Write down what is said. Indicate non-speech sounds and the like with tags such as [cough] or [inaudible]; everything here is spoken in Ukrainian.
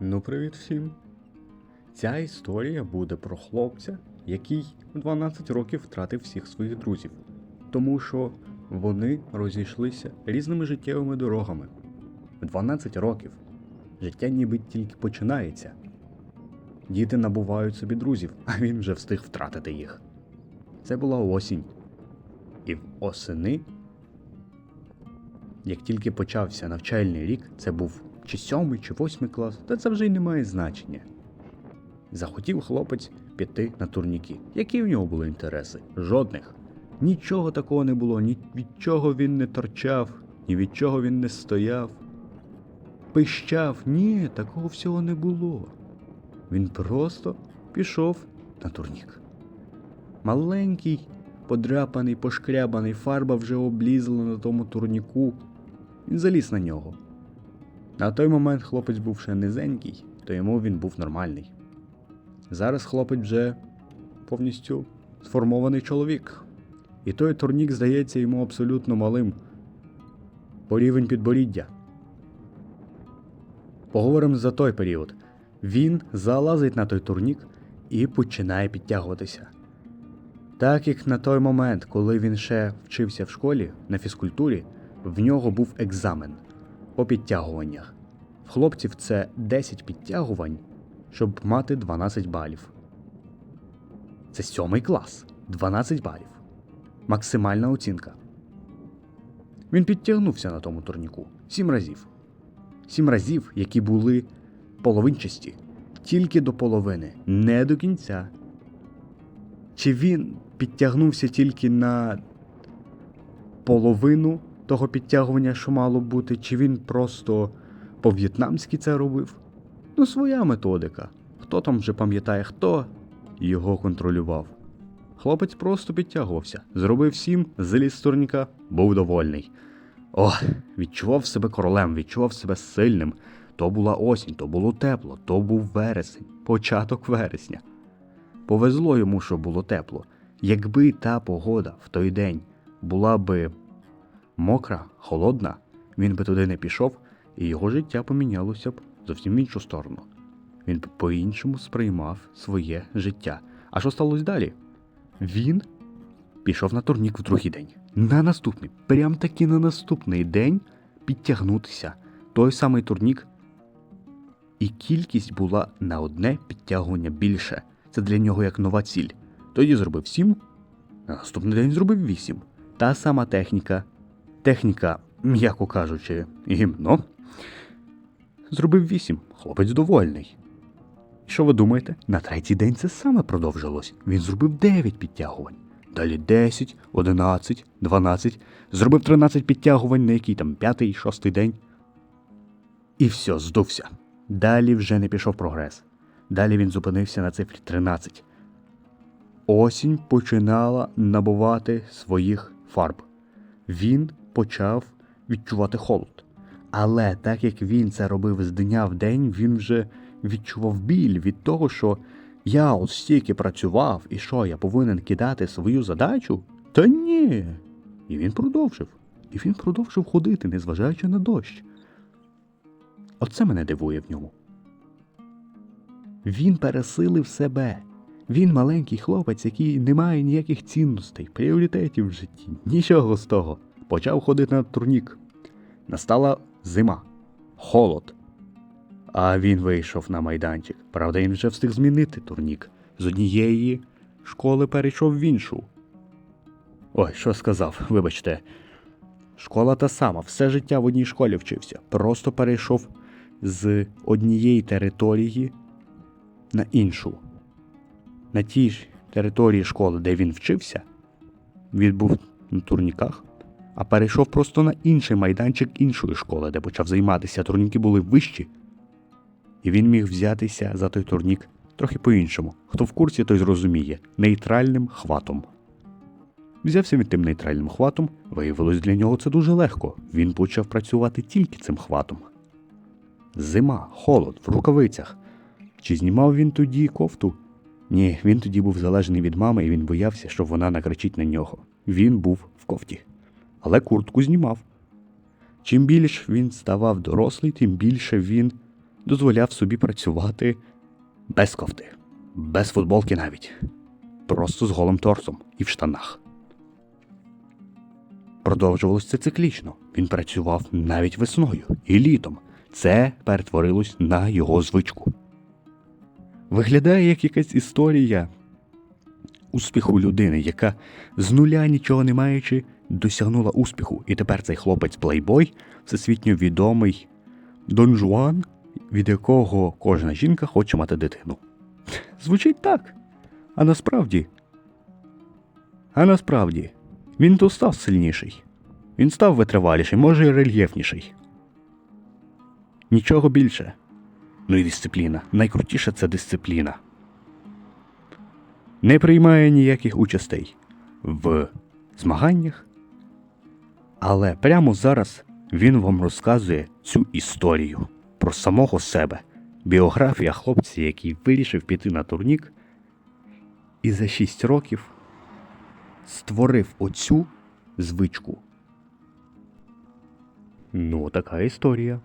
Ну, привіт всім. Ця історія буде про хлопця, який у 12 років втратив всіх своїх друзів, тому що вони розійшлися різними життєвими дорогами. В 12 років життя ніби тільки починається. Діти набувають собі друзів, [laughs] а він вже встиг втратити їх. Це була осінь. І в осени, як тільки почався навчальний рік, це був чи сьомий, чи восьмий клас, та це вже й не має значення. Захотів хлопець піти на турніки. Які в нього були інтереси? Жодних. Нічого такого не було, ні від чого він не торчав, ні від чого він не стояв. Пищав, ні, такого всього не було. Він просто пішов на турнік. Маленький, подряпаний, пошкрябаний, фарба вже облізла на тому турніку. Він заліз на нього. На той момент хлопець був ще низенький, то йому він був нормальний. Зараз хлопець вже повністю сформований чоловік. І той турнік здається йому абсолютно малим. По рівень підборіддя. Поговоримо за той період. Він залазить на той турнік і починає підтягуватися. Так як на той момент, коли він ще вчився в школі на фізкультурі, в нього був екзамен по підтягуваннях. В хлопців це 10 підтягувань, щоб мати 12 балів. Це сьомий клас. 12 балів. Максимальна оцінка. Він підтягнувся на тому турніку сім разів. Сім разів, які були половинчасті. Тільки до половини, не до кінця. Чи він підтягнувся тільки на половину того підтягування, що мало бути, чи він просто по-в'єтнамськи це робив? Ну, своя методика. Хто там вже пам'ятає, хто його контролював? Хлопець просто підтягувався, зробив сім, заліз з турніка, був довольний. О, відчував себе королем, відчував себе сильним. То була осінь, то було тепло, то був вересень, початок вересня. Повезло йому, що було тепло. Якби та погода в той день була би мокра, холодна, він би туди не пішов, і його життя помінялося б зовсім в іншу сторону. Він по-іншому сприймав своє життя. А що сталося далі? Він пішов на турнік в другий день. На наступний, прям таки на наступний день підтягнутися. Той самий турнік. І кількість була на одне підтягування більше. Це для нього як нова ціль. Тоді зробив 7, на наступний день зробив 8. Та сама техніка. Техніка, м'яко кажучи, гімно. Зробив 8. Хлопець довольний. Що ви думаєте? На третій день це саме продовжилось. Він зробив 9 підтягувань. Далі 10, 11, 12. Зробив 13 підтягувань на який там п'ятий, шостий день. І все, здувся. Далі вже не пішов прогрес. Далі він зупинився на цифрі 13. Осінь починала набувати своїх фарб. Він почав відчувати холод. Але так як він це робив з дня в день, він вже відчував біль від того, що я от стільки працював, і що я повинен кидати свою задачу? Та ні. І він продовжив. І він продовжив ходити, незважаючи на дощ. Оце мене дивує в ньому. Він пересилив себе. Він маленький хлопець, який не має ніяких цінностей, пріоритетів в житті, нічого з того. Почав ходити на турнік. Настала зима, холод. А він вийшов на майданчик. Правда, він вже встиг змінити турнік. З однієї школи перейшов в іншу. Ой, що сказав, вибачте. Школа та сама, все життя в одній школі вчився. Просто перейшов з однієї території на іншу. На тій ж території школи, де він вчився, він був на турніках, а перейшов просто на інший майданчик іншої школи, де почав займатися. Турніки були вищі, і він міг взятися за той турнік трохи по-іншому. Хто в курсі, той зрозуміє нейтральним хватом. Взявся він тим нейтральним хватом, виявилось для нього це дуже легко. Він почав працювати тільки цим хватом. Зима, холод, в рукавицях. Чи знімав він тоді кофту? Ні, він тоді був залежний від мами, і він боявся, що вона накричить на нього. Він був в кофті. Але куртку знімав. Чим більш він ставав дорослий, тим більше він дозволяв собі працювати без кофти, без футболки навіть, просто з голим торсом і в штанах. Продовжувалося це циклічно. Він працював навіть весною і літом. Це перетворилось на його звичку. Виглядає як якась історія успіху людини, яка з нуля нічого не маючи, досягнула успіху. І тепер цей хлопець плейбой, всесвітньо відомий Дон Жуан, від якого кожна жінка хоче мати дитину. Звучить так. А насправді. А насправді, він то став сильніший. Він став витриваліший, може й рельєфніший. Нічого більше. Ну і дисципліна. Найкрутіше це дисципліна. Не приймає ніяких участей в змаганнях. Але прямо зараз він вам розказує цю історію про самого себе. Біографія хлопця, який вирішив піти на турнік, і за 6 років створив оцю звичку. Ну, така історія.